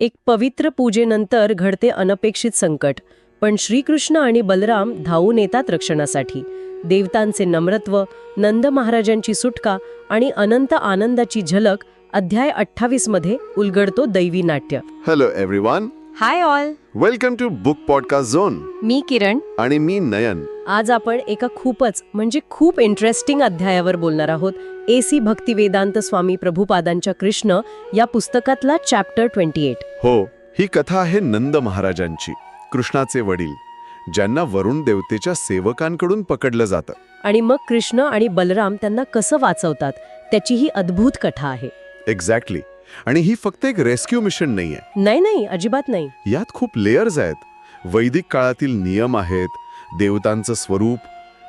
एक पवित्र पूजेनंतर घडते अनपेक्षित संकट. पण श्रीकृष्ण आणि बलराम धावून येतात रक्षणासाठी. देवतांचे नम्रत्व नंद महाराजांची सुटका आणि अनंत आनंदाची झलक अध्याय 28 मध्ये उलगडतो दैवी नाट्य. Hello everyone hi all welcome to book podcast zone मी किरण. आणि मी नयन. आज आपण एका खूपच म्हणजे खूप इंटरेस्टिंग अध्यायावर बोलणार आहोत. A C Bhaktivedanta Swami प्रभुपादांच्या कृष्ण या पुस्तकातला चॅप्टर ट्वेंटी एट हो ही कथा आहे नंद महाराजांची कृष्णाचे वडील ज्यांना वरुण देवतेच्या सेवकांकडून पकडलं जातं. आणि मग कृष्ण आणि बलराम त्यांना कसं वाचवतात त्याची ही अद्भुत कथा आहे. एक्झॅक्टली आणि ही फक्त एक रेस्क्यू मिशन नाहीये. नाही नाही अजिबात नाही. यात खूप लेयर्स आहेत. वैदिक काळातील नियम आहेत देवतांचं स्वरूप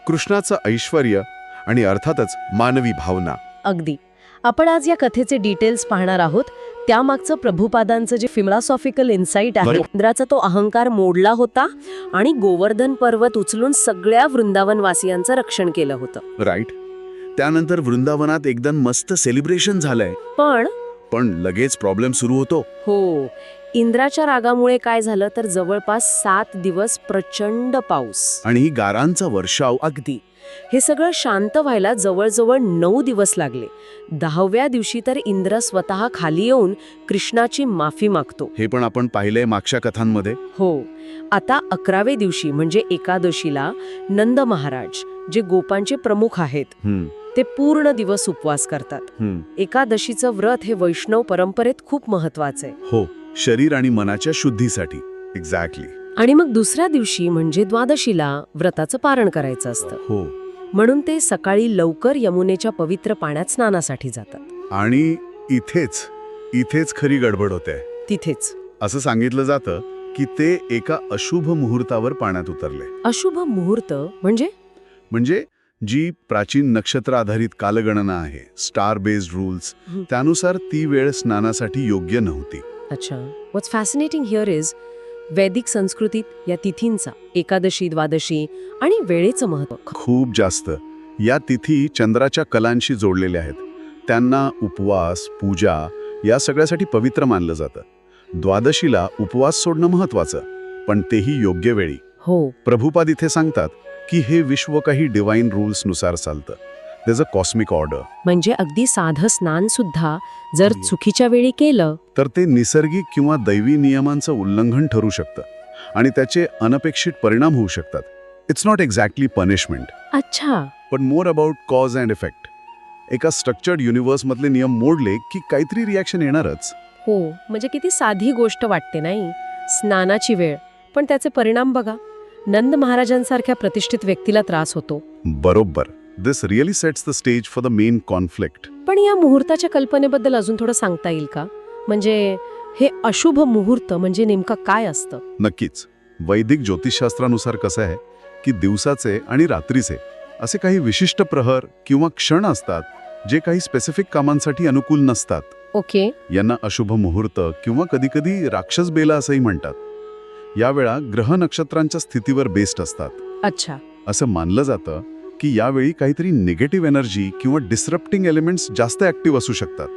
कृष्णाचं ऐश्वर आणि अर्थातच मानवी भावना. अगदी. आपण आज या कथेचे डिटेल्स पाहणार आहोत. त्यामागचं प्रभुपादांचं जे फिलॉसॉफिकल इन्साइट आहे. इंद्राचा तो अहंकार मोडला होता आणि गोवर्धन पर्वत उचलून सगळ्या वृंदावन वासियांचं रक्षण केलं होतं. राईट त्यानंतर वृंदावनात एकदम मस्त सेलिब्रेशन झालंय. पण पण लगेच प्रॉब्लेम सुरू होतो. हो. इंद्राच्या रागामुळे काय झालं तर जवळपास सात दिवस प्रचंड पाऊस. आणि गारांचा वर्षाव. अगदी. हे सगळं शांत व्हायला जवळजवळ नऊ दिवस लागले. दहाव्या दिवशी तर इंद्र स्वतः खाली येऊन कृष्णाची माफी मागतो. हे पण आपण पाहिलंय मागच्या कथांमध्ये. हो. आता अकरावे दिवशी म्हणजे एकादशीला नंद महाराज जे गोपांचे प्रमुख आहेत हम्म, ते पूर्ण दिवस उपवास करतात. एकादशीचं व्रत हे वैष्णव परंपरेत खूप महत्वाचं आहे. हो शरीर आणि मनाच्या शुद्धीसाठी. एक्झॅक्टली आणि मग दुसऱ्या दिवशी म्हणजे द्वादशीला व्रताचं पारण करायचं असतं. हो. म्हणून ते सकाळी लवकर यमुनेच्या पवित्र पाण्यात स्नानासाठी जातात. आणि इथेच इथेच खरी गडबड होते. तिथेच. असं सांगितलं जातं की ते एका अशुभ मुहूर्तावर पाण्यात उतरले. अशुभ मुहूर्त म्हणजे? म्हणजे जी प्राचीन नक्षत्र आधारित कालगणना आहे स्टार बेस्ड रूल्स. त्यानुसार ती वेळ स्नानासाठी योग्य नव्हती. अच्छा. वॉट्स फॅसिनेटिंग हिअर इज वैदिक संस्कृतीत या तिथींचा एकादशी द्वादशी आणि वेळेचं महत्त्व खूप जास्त. या तिथी चंद्राच्या कलांशी जोडलेल्या आहेत. त्यांना उपवास पूजा या सगळ्यासाठी पवित्र मानलं जातं. द्वादशीला उपवास सोडणं महत्वाचं पण तेही योग्य वेळी. हो. प्रभुपाद इथे सांगतात की हे विश्व काही डिवाइन रूल्सनुसार चालतं. त्याचं कॉस्मिक ऑर्डर म्हणजे अगदी साधं स्नान सुद्धा जर. चुकीच्या वेळी केलं. तर ते निसर्गिक किंवा दैवी नियमांचं उल्लंघन ठरू शकतं. आणि त्याचे अनपेक्षित परिणाम होऊ शकतात. इट्स नॉट एक्झॅक्टली पनिशमेंट अच्छा. पण more about cause and effect एका स्ट्रक्चर्ड युनिव्हर्समधले नियम मोडले की काहीतरी रिॲक्शन येणारच. हो म्हणजे किती साधी गोष्ट वाटते नाही? स्नानाची वेळ. पण त्याचे परिणाम बघा. नंद महाराजांसारख्या प्रतिष्ठित व्यक्तीला त्रास होतो. बरोबर. This really sets the stage for the main conflict पण या मुहूर्ताच्या कल्पनेबद्दल अजून थोडं सांगता येईल का? म्हणजे हे अशुभ मुहूर्त म्हणजे नेमकं काय असतं? नक्कीच. वैदिक ज्योतिषशास्त्रानुसार कसं आहे की दिवसाचे आणि रात्रीचे असे काही विशिष्ट प्रहर किंवा क्षण असतात जे काही स्पेसिफिक कामांसाठी अनुकूल नसतात. ओके. यांना अशुभ मुहूर्त किंवा कधीकधी राक्षस बेला असंही म्हणतात. यावेळा ग्रह नक्षत्रांच्या स्थितीवर बेस्ड असतात. अच्छा. असं मानलं जातं की यावेळी काहीतरी निगेटिव्ह एनर्जी किंवा डिसरप्टिंग एलिमेंट्स जास्त ऍक्टिव्ह असू शकतात.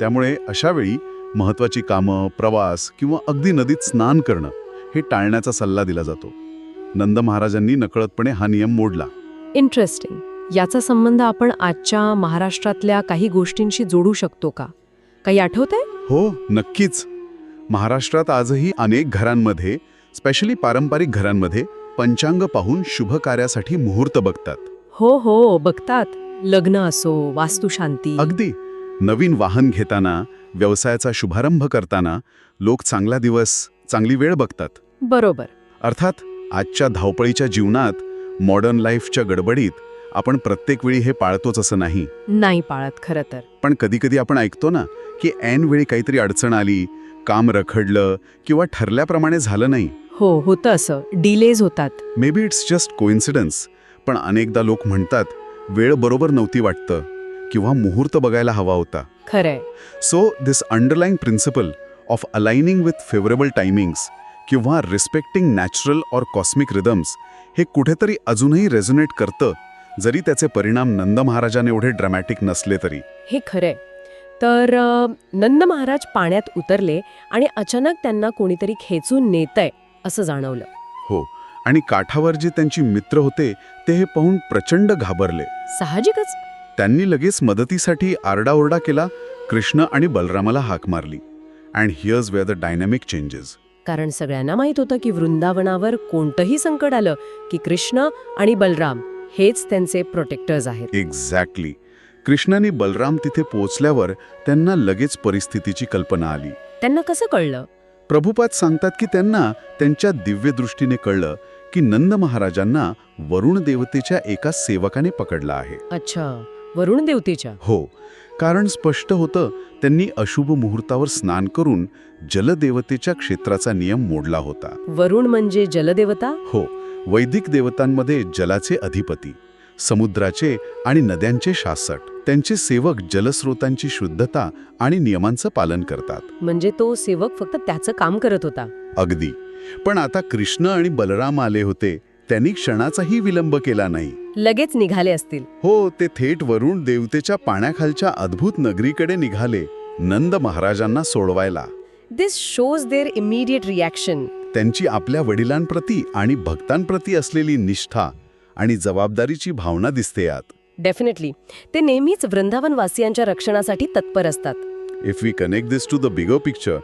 त्यामुळे अशा वेळी महत्वाची कामं प्रवास किंवा अगदी नदीत स्नान करणं हे टाळण्याचा सल्ला दिला जातो. नंद महाराजांनी नकळतपणे हा नियम मोडला. इंटरेस्टिंग याचा संबंध आपण आजच्या महाराष्ट्रातल्या काही गोष्टींशी जोडू शकतो का? काही आठवतंय? हो नक्कीच. महाराष्ट्रात आजही अनेक घरांमध्ये स्पेशली पारंपरिक घरांमध्ये पंचांग पाहून शुभ कार्यासाठी मुहूर्त बघतात. हो हो बघतात. लग्न असो वास्तुशांती. अगदी. नवीन वाहन घेताना व्यवसायाचा शुभारंभ करताना लोक चांगला दिवस चांगली वेळ बघतात. बरोबर. अर्थात आजच्या धावपळीच्या जीवनात मॉडर्न लाईफच्या गडबडीत आपण प्रत्येक वेळी हे पाळतोच असं नाही. नाही पाळत खरं तर. पण कधीकधी आपण ऐकतो ना की ऐन वेळी काहीतरी अडचण आली काम रखडलं किंवा ठरल्याप्रमाणे झालं नाही. हो होतं असं. डिलेज होतात. Maybe it's just coincidence पण अनेकदा लोक म्हणतात वेळ बरोबर नव्हती वाटतं किंवा मुहूर्त बघायला हवा होता. खरंय. So this underlying principle of aligning with favourable timings किंवा respecting natural or cosmic rhythms हे कुठेतरी अजूनही रेझोनेट करतं जरी त्याचे परिणाम नंद महाराजांनी एवढे ड्रमॅटिक नसले तरी. हे खरंय. तर नंद महाराज पाण्यात उतरले आणि अचानक त्यांना कोणीतरी खेचून नेतंय असं जाणवलं. हो आणि काठावर जे त्यांची मित्र होते ते हे पाहून प्रचंड घाबरले. साहजिकच. त्यांनी लगेच मदतीसाठी आरडाओरडा केला कृष्ण आणि बलरामाला हाक मारली. And here's where the dynamic changes. कारण सगळ्यांना माहीत होतं की वृंदावनावर कोणतंही संकट आलं की कृष्ण आणि बलराम हेच त्यांचे प्रोटेक्टर्स आहेत. एक्झॅक्टली. कृष्णाने बलराम तिथे पोहोचल्यावर त्यांना लगेच परिस्थितीची कल्पना आली. त्यांना कसं कळलं? प्रभुपाद सांगतात की त्यांना त्यांच्या दिव्य दृष्टीने कळलं की नंद महाराजांना वरुण देवतेच्या एका सेवकाने पकडला आहे. अच्छा वरुण देवतेच्या? हो कारण स्पष्ट होतं त्यांनी अशुभ मुहूर्तावर स्नान करून जलदेवतेच्या क्षेत्राचा नियम मोडला होता. वरुण म्हणजे जलदेवता? हो वैदिक देवतांमध्ये जलाचे अधिपती. समुद्राचे आणि नद्यांचे शासक. त्यांचे सेवक जलस्रोतांची शुद्धता आणि नियमांचं पालन करतात. म्हणजे तो सेवक फक्त त्याचं काम करत होता. अगदी. पण आता कृष्ण आणि बलराम आले होते. त्यांनी क्षणाचाही विलंब केला नाही. लगेच निघाले असतील. हो ते थेट वरुण देवतेच्या पाण्याखालच्या अद्भुत नगरीकडे निघाले नंद महाराजांना सोडवायला. This shows their immediate reaction त्यांची आपल्या वडिलांप्रती आणि भक्तांप्रती असलेली निष्ठा आणि जबाबदारीची भावना दिसते यात. डेफिनेटली ते नेहमीच वृंदावन वासियांच्या रक्षणासाठी तत्पर असतात. If we connect this to the bigger picture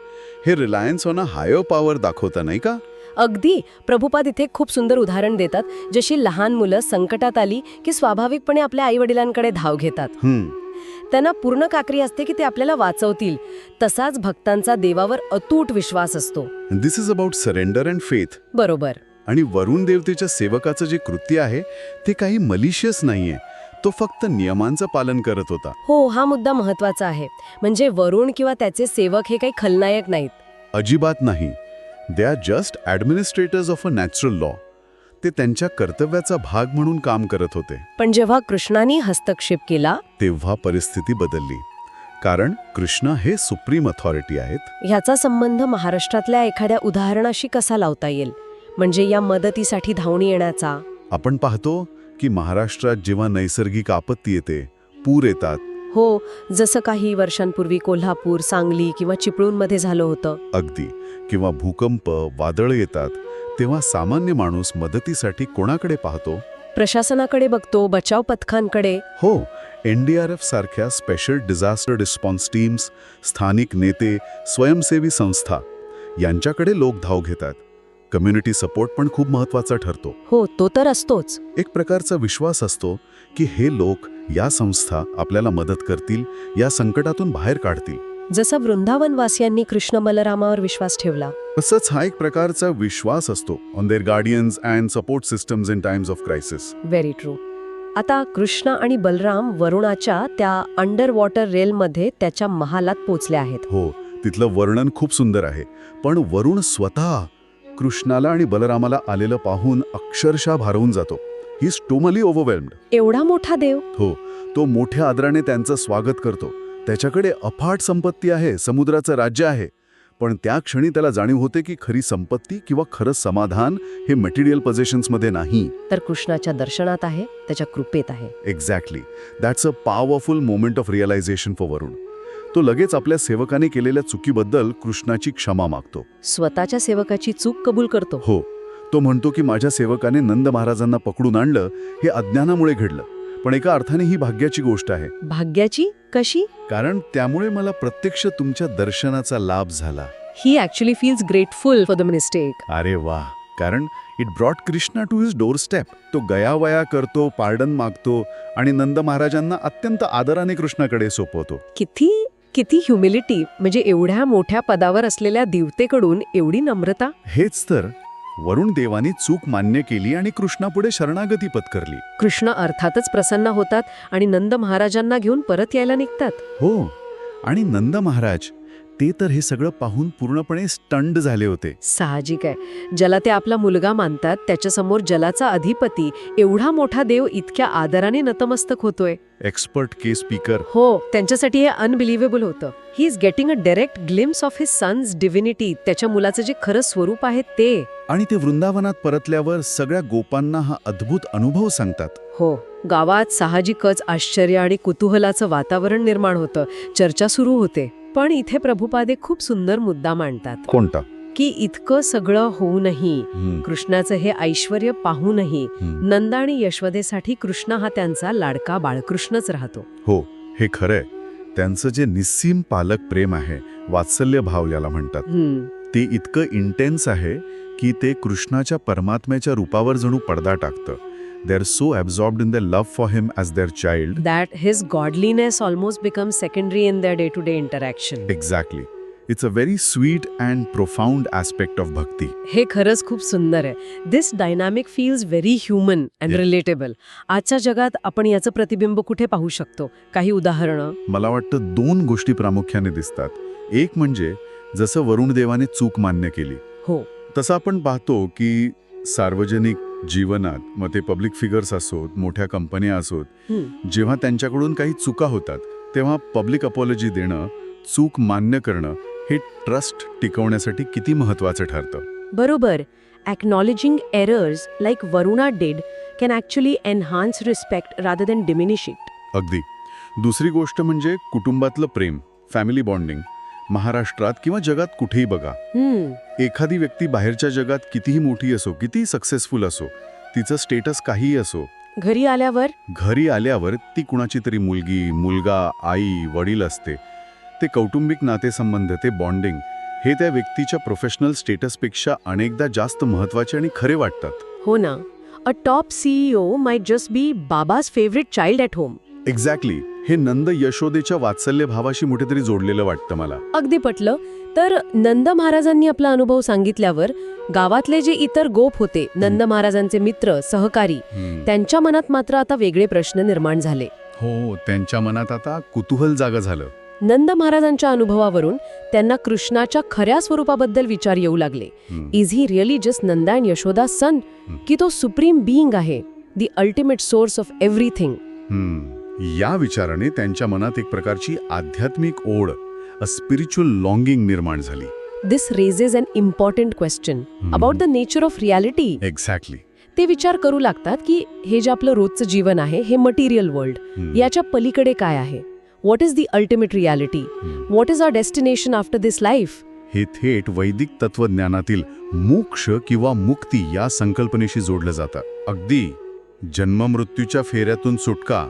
हे reliance on a higher power दाखवता नाही का? अगदी. प्रभुपाद इथे खूप सुंदर उदाहरण देतात जशी लहान मुलं संकटात आली की स्वाभाविकपणे आपल्या आई वडिलांकडे धाव घेतात. त्यांना पूर्ण काकरी असते की ते आपल्याला वाचवतील. तसाच भक्तांचा देवावर अतूट विश्वास असतो. This is about surrender and faith बरोबर. आणि वरुण देवतेच्या सेवकाचं जे कृत्य आहे ते काही मलिशियस नाहीये. तो फक्त नियमांचं पालन करत होता. हो हा मुद्दा महत्त्वाचा आहे. म्हणजे वरुण किंवा त्याचे सेवक हे काही खलनायक नाहीत. अजिबात नाही. They are just administrators of a natural law ते त्यांच्या कर्तव्याचा भाग म्हणून काम करत होते. पण जेव्हा कृष्णाने हस्तक्षेप केला तेव्हा परिस्थिती बदलली. कारण कृष्ण हे सुप्रीम अथॉरिटी आहेत. ह्याचा संबंध महाराष्ट्रातल्या एखाद्या उदाहरणाशी कसा लावता येईल? म्हणजे या मदतीसाठी धावणी येण्याचा. आपण पाहतो की महाराष्ट्रात जेव्हा नैसर्गिक आपत्ती येते पूर येतात. हो जसं काही वर्षांपूर्वी कोल्हापूर सांगली किंवा चिपळूणमध्ये झालं होतं. अगदी. किंवा भूकंप वादळ येतात तेव्हा सामान्य माणूस मदतीसाठी कोणाकडे पाहतो? प्रशासनाकडे बघतो बचाव पथकांकडे. हो एन डी आर एफ सारख्या स्पेशल डिझास्टर रिस्पॉन्स टीम्स स्थानिक नेते स्वयंसेवी संस्था यांच्याकडे लोक धाव घेतात. कम्युनिटी सपोर्ट पण खूप महत्त्वाचा ठरतो. हो तो तर असतोच. एक प्रकारचा विश्वास असतो की हे लोक या संस्था आपल्याला मदत करतील या संकटातून बाहेर काढतील. जसा वृंदावनवासियांनी कृष्ण बलरामावर विश्वास ठेवला. तसंच हा एक प्रकारचा विश्वास असतो on their guardians and support systems in times of crisis very true आता कृष्ण आणि बलराम वरुणाच्या त्या अंडर वॉटर रेलमध्ये त्याच्या महालात पोचले आहेत. हो तिथलं वर्णन खूप सुंदर आहे. पण वरुण स्वतः कृष्णाला आणि बलरामाला आलेलं पाहून अक्षरशः भारावून जातो. ही स्टोमली ओव्हरवेल्म्ड एवढा मोठा देव? हो तो मोठ्या आदराने त्यांचं स्वागत करतो. त्याच्याकडे अफाट संपत्ती आहे समुद्राचं राज्य आहे. पण त्या क्षणी त्याला जाणीव होते की खरी संपत्ती किंवा खरं समाधान हे मटेरियल पोझिशन्समध्ये नाही. तर कृष्णाच्या दर्शनात आहे त्याच्या कृपेत आहे. Exactly that's a powerful moment of realisation for Varun तो लगेच आपल्या सेवकाने केलेल्या चुकीबद्दल कृष्णाची क्षमा मागतो. स्वतःच्या सेवकाची चूक कबूल करतो. हो तो म्हणतो की माझ्या सेवकाने नंद महाराजांना पकडून आणलं हे अज्ञानामुळे घडलं. पण एका अर्थाने ही भाग्याची गोष्ट आहे. भाग्याची? कशी? कारण त्यामुळे मला प्रत्यक्ष तुमच्या दर्शनाचा लाभ झाला. He actually feels grateful for the mistake अरे वा! कारण it brought Krishna to his doorstep तो गयावया करतो पार्डन मागतो आणि नंद महाराजांना अत्यंत आदराने कृष्णाकडे सोपवतो. किती किती ह्युमिलिटी म्हणजे एवढ्या मोठ्या पदावर असलेल्या देवतेकडून एवढी नम्रता? हेच तर. वरुण देवानी चूक मान्य केली आणि कृष्णापुढे शरणागती पत्करली. कृष्ण अर्थातच प्रसन्न होतात आणि नंद महाराजांना घेऊन परत यायला निघतात. हो. आणि नंद महाराज ते तर हे सगळं पाहून पूर्णपणे स्टंड झाले होते. साहजिक आहे. ज्याला ते आपला मुलगा मानतात त्याच्यासमोर जलाचा अधिपती एवढा मोठा देव इतक्या आदराने नतमस्तक होतोय. एक्सपर्ट के स्पीकर हो त्यांच्यासाठी हे अनबिलिव्हेबल होतं. He is getting a direct glimpse of his son's divinity त्याच्या मुलाचं जे खरं स्वरूप आहे ते. आणि ते वृंदावनात परतल्यावर सगळ्या गोपांना हा अद्भुत अनुभव सांगतात. हो गावात साहजिकच आश्चर्य आणि कुतूहलाचं वातावरण निर्माण होतं. चर्चा सुरू होते. पण इथे प्रभुपादे खूप सुंदर मुद्दा मांडतात. कोणता? की इतकं सगळं होऊनही कृष्णाचं हे ऐश्वर पाहूनही. नंदा आणि यशवदेसाठी कृष्ण हा त्यांचा लाडका बाळकृष्णच राहतो. हो हे खरंय. त्यांचं जे निस्सीम पालक प्रेम आहे वात्सल्य भाव याला म्हणतात. ते इतकं इंटेन्स आहे की ते कृष्णाच्या परमात्म्याच्या रूपावर जणू पडदा टाकतं. They are so absorbed in the love for him as their child that his godliness almost becomes secondary in their day-to-day interaction. Exactly it's a very sweet and profound aspect of bhakti हे खरंच खूप सुंदर आहे this dynamic feels very human and Yeah. Relatable आजच्या जगात आपण याचं प्रतिबिंब कुठे पाहू शकतो काही उदाहरणं मला वाटतं दोन गोष्टी प्रामुख्याने दिसतात एक म्हणजे जसं वरुण देवाने चूक मान्य केली हो तसं आपण पाहतो की सार्वजनिक जीवनात मग ते पब्लिक फिगर्स असोत मोठ्या कंपन्या असोत जेव्हा त्यांच्याकडून काही चुका होतात तेव्हा पब्लिक अपॉलॉजी देणं चूक मान्य करणं हे ट्रस्ट टिकवण्यासाठी किती महत्वाचं ठरतं? बरोबर. Acknowledging errors like Varuna did can actually enhance respect rather than diminish it. अगदी. दुसरी गोष्ट म्हणजे कुटुंबातलं प्रेम फॅमिली बॉन्डिंग महाराष्ट्रात किंवा जगात कुठेही बघा. एखादी व्यक्ती बाहेरच्या जगात कितीही मोठी असो कितीही सक्सेसफुल असो तिचं स्टेटस काहीही असो घरी आल्यावर? घरी आल्यावर ती कुणाची तरी मुलगी मुलगा आई वडील असते. ते कौटुंबिक नातेसंबंध ते बॉन्डिंग हे त्या व्यक्तीच्या प्रोफेशनल स्टेटसपेक्षा अनेकदा जास्त महत्त्वाचे आणि खरे वाटतात. हो ना. A top CEO might just be baba's favourite child at home exactly हे नंद यशोदेच्या वात्सल्य भावाशी कुठेतरी जोडलेलं वाटतं मला. अगदी पटलं. तर नंद महाराजांनी आपला अनुभव सांगितल्यावर गावातले जे इतर गोप होते नंद महाराजांचे मित्र सहकारी त्यांच्या मनात मात्र आता वेगळे प्रश्न निर्माण झाले. हो त्यांच्या मनात आता कुतूहल जागा झालं. नंद महाराजांच्या अनुभवावरून त्यांना कृष्णाच्या खऱ्या स्वरूपाबद्दल विचार येऊ लागले. Is he really just Nanda and Yashoda son. की तो सुप्रीम बिईंग आहे. The ultimate source of everything. या विचाराने त्यांच्या मनात एक प्रकारची आध्यात्मिक ओढ अ स्पिरिच्युअल लॉंगिंग निर्माण झाली. This raises an important question about the nature of reality exactly ते विचार करू लागतात की हे जे आपलं रोजचं जीवन आहे हे मटेरियल वर्ल्ड याच्या पलीकडे काय आहे? What is the ultimate reality what is our destination after this life हे थेट वैदिक तत्वज्ञानातील मोक्ष किंवा मुक्ती या संकल्पनेशी जोडलं जातं. अगदी जन्ममृत्यूच्या फेऱ्यातून सुटका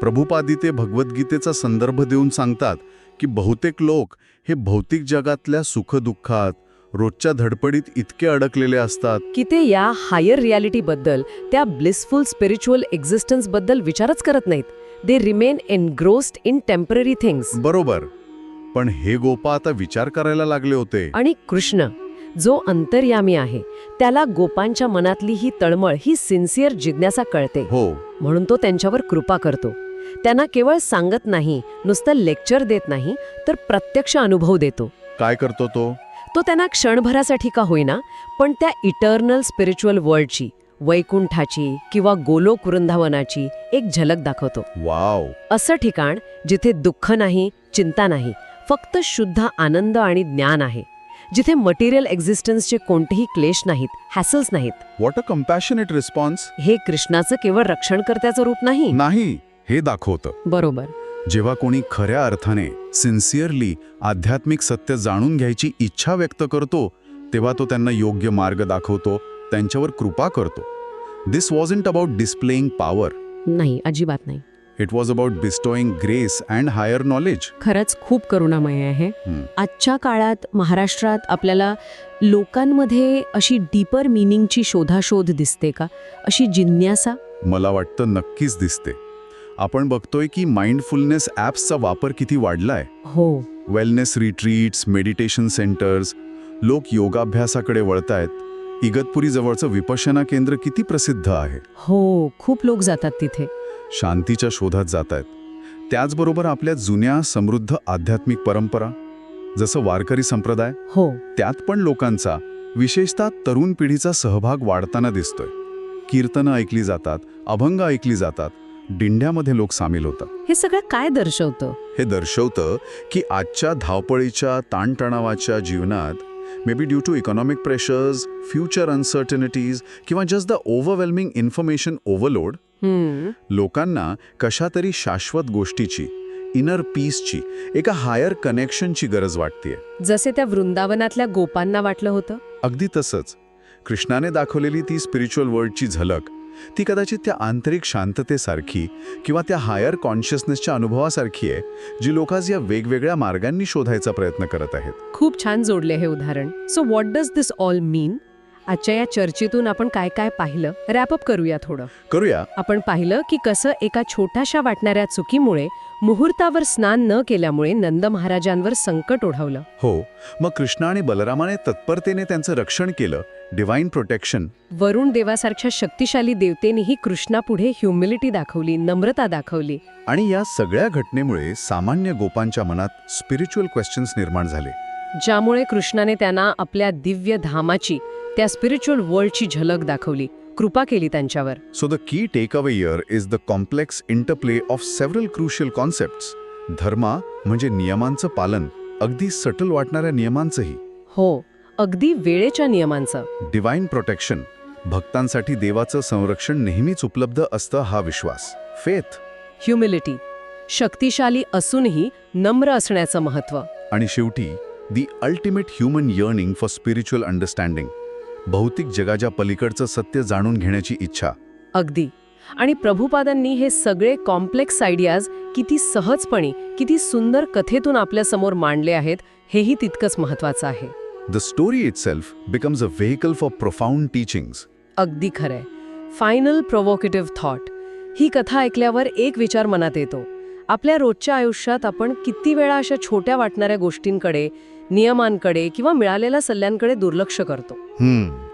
प्रभुपादी ते भगवद्गीतेचा संदर्भ देऊन सांगतात की बहुतेक लोक हे भौतिक जगातल्या सुखदुःखात रोजच्या धडपडीत इतके अडकलेले असतात. की ते या हायर रियालिटीबद्दल त्या ब्लिसफुल स्पिरिच्युअल एक्झिस्टन्सबद्दल विचारच करत नाहीत. They remain engrossed in temporary things बरोबर. पण हे गोपा आता विचार करायला लागले होते. आणि कृष्ण जो अंतर्यामी आहे त्याला गोपांच्या मनातली ही तळमळ ही सिन्सिअर जिज्ञासा कळते. हो. म्हणून तो त्यांच्यावर कृपा करतो. त्यांना केवळ सांगत नाही नुसतं लेक्चर देत नाही तर प्रत्यक्ष अनुभव देतो. काय करतो तो? तो त्यांना क्षणभरासाठी का होईना पण त्या इटर्नल स्पिरिच्युअल वर्ल्डची वैकुंठाची किंवा गोलोक वृंदावनाची एक झलक दाखवतो. वाव! असं ठिकाण जिथे दुःख नाही चिंता नाही फक्त शुद्ध आनंद आणि ज्ञान आहे. जिथे मटेरियल एक्झिस्टन्सचे कोणतेही क्लेश नाहीत हॅसल्स नाहीत. व्हॉट अ कम्पॅशनेट रिस्पॉन्स हे कृष्णाचं केवळ रक्षणकर्त्याचं रूप नाही. नाही. हे दाखवतं. बरोबर. जेव्हा कोणी खऱ्या अर्थाने सिन्सिअरली आध्यात्मिक सत्य जाणून घ्यायची इच्छा व्यक्त करतो तेव्हा तो त्यांना योग्य मार्ग दाखवतो त्यांच्यावर कृपा करतो. This wasn't about displaying power नाही अजिबात नाही. It was about bestowing grace and higher knowledge खरंच खूप करुणामय आहे. आजच्या काळात महाराष्ट्रात आपल्याला लोकांमध्ये अशी डीपर मिनिंगची शोधाशोध दिसते का? अशी जिज्ञासा? मला वाटतं नक्कीच दिसते. आपण बघतोय की माइंडफुलनेस ॲप्सचा वापर किती वाढलाय. हो. वेलनेस रिट्रीट्स मेडिटेशन सेंटर्स लोक योगाभ्यासाकडे वळतायत. इगतपुरी जवळचं विपशना केंद्र किती प्रसिद्ध आहे. हो खूप लोक जातात तिथे. शांतीच्या शोधात जात आहेत त्याचबरोबर आपल्या जुन्या समृद्ध आध्यात्मिक परंपरा जसं वारकरी संप्रदाय हो. त्यात पण लोकांचा विशेषतः तरुण पिढीचा सहभाग वाढताना दिसतोय. कीर्तनं ऐकली जातात अभंग ऐकली जातात दिंड्यामध्ये लोक सामील होतात. हे सगळं काय दर्शवतं? हे दर्शवतं की आजच्या धावपळीच्या ताणतणावाच्या जीवनात maybe due to economic pressures future uncertainties किंवा just the overwhelming information overload लोकांना कशा तरी शाश्वत गोष्टीची इनर पीसची एका हायर कनेक्शनची गरज वाटतेय. जसे त्या वृंदावनातल्या गोपांना वाटलं होतं? अगदी तसंच. कृष्णाने दाखवलेली ती स्पिरिच्युअल वर्ल्डची झलक ती कदाचित त्या आंतरिक शांततेसारखी किंवा त्या हायर कॉन्शियसनेसच्या अनुभवासारखी आहे जी लोक आज या वेगवेगळ्या मार्गांनी शोधायचा प्रयत्न करत आहेत. खूप छान जोडले हे उदाहरण. So what does this all mean आजच्या या चर्चेतून आपण काय काय पाहिलं? रॅपअप करूया थोडं. करूया. आपण पाहिलं की कसं एका छोट्याशा वाटणाऱ्या चुकीमुळे मुहूर्तावर स्नान न केल्यामुळे नंद महाराजांवर संकट ओढवलं. हो मग कृष्ण आणि बलरामाने तत्परतेने त्यांचं रक्षण केलं डिवाइन प्रोटेक्शन वरुण देवासारख्या शक्तिशाली देवतेनेही कृष्णापुढे ह्युमिलिटी दाखवली नम्रता दाखवली. आणि या सगळ्या घटनेमुळे सामान्य गोपांच्या मनात स्पिरिच्युअल क्वेश्चन्स निर्माण झाले. ज्यामुळे कृष्णाने त्यांना आपल्या दिव्य धामाची त्या स्पिरिच्युअल वर्ल्डची झलक दाखवली. कृपा केली त्यांच्यावर. So the key takeaway here is the complex interplay of several crucial concepts. धर्मा म्हणजे नियमांचं पालन अगदी सटल वाटणाऱ्या नियमांचंही. हो अगदी वेळेच्या नियमांचं. डिवाइन प्रोटेक्शन भक्तांसाठी देवाचं संरक्षण नेहमीच उपलब्ध असतं हा विश्वास. फेथ ह्युमिलिटी शक्तिशाली असूनही नम्र असण्याचं महत्त्व. आणि शेवटी the ultimate human yearning for spiritual understanding भौतिक जगाच्या पलीकडचं सत्य जाणून घेण्याची इच्छा. अगदी. आणि प्रभुपादांनी हे सगळे कॉम्प्लेक्स आयडियाज किती सहजपणे किती सुंदर कथेतून आपल्यासमोर मांडले आहेत हेही तितकंच महत्वाचं आहे. The story itself becomes a vehicle for profound teachings अगदी खरंय. फायनल प्रोव्होकेटिव्ह थॉट ही कथा ऐकल्यावर एक विचार मनात येतो. आपल्या रोजच्या आयुष्यात आपण किती वेळा अशा छोट्या वाटणाऱ्या गोष्टींकडे नियमांकडे किंवा मिळालेल्या सल्ल्यांकडे दुर्लक्ष करतो?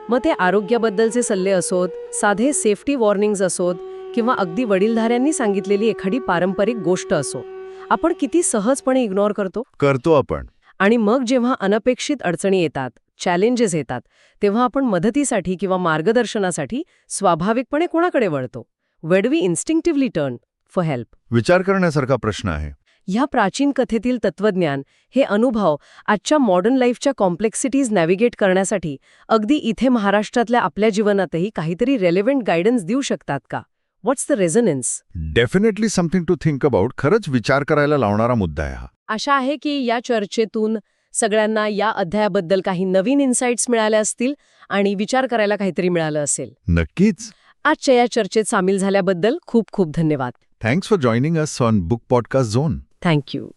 मग ते आरोग्याबद्दलचे सल्ले असोत साधे सेफ्टी वॉर्निंग्ज असोत किंवा अगदी वडीलधाऱ्यांनी सांगितलेली एखादी पारंपरिक गोष्ट असो. आपण किती सहजपणे इग्नोर करतो? करतो आपण. आणि मग जेव्हा अनपेक्षित अडचणी येतात चॅलेंजेस येतात तेव्हा आपण मदतीसाठी किंवा मार्गदर्शनासाठी स्वाभाविकपणे कोणाकडे वळतो? Where'd we instinctively turn for help विचार करण्यासारखा प्रश्न आहे. ह्या प्राचीन कथेतील तत्वज्ञान हे अनुभव आजच्या मॉडर्न लाईफच्या कॉम्प्लेक्सिटीज नॅव्हिगेट करण्यासाठी अगदी इथे महाराष्ट्रातल्या आपल्या जीवनातही काहीतरी रेलेव्हंट गायडन्स देऊ शकतात का? What's the resonance definitely something to think about खरंच विचार करायला लावणारा मुद्दा आहे हा. आशा आहे की या चर्चेतून सगळ्यांना या अध्यायाबद्दल काही नवीन इन्साइट्स मिळाल्या असतील आणि विचार करायला काहीतरी मिळालं असेल. नक्कीच. आजच्या या चर्चेत सामील झाल्याबद्दल खूप खूप धन्यवाद. Thanks for joining us on book podcast zone thank you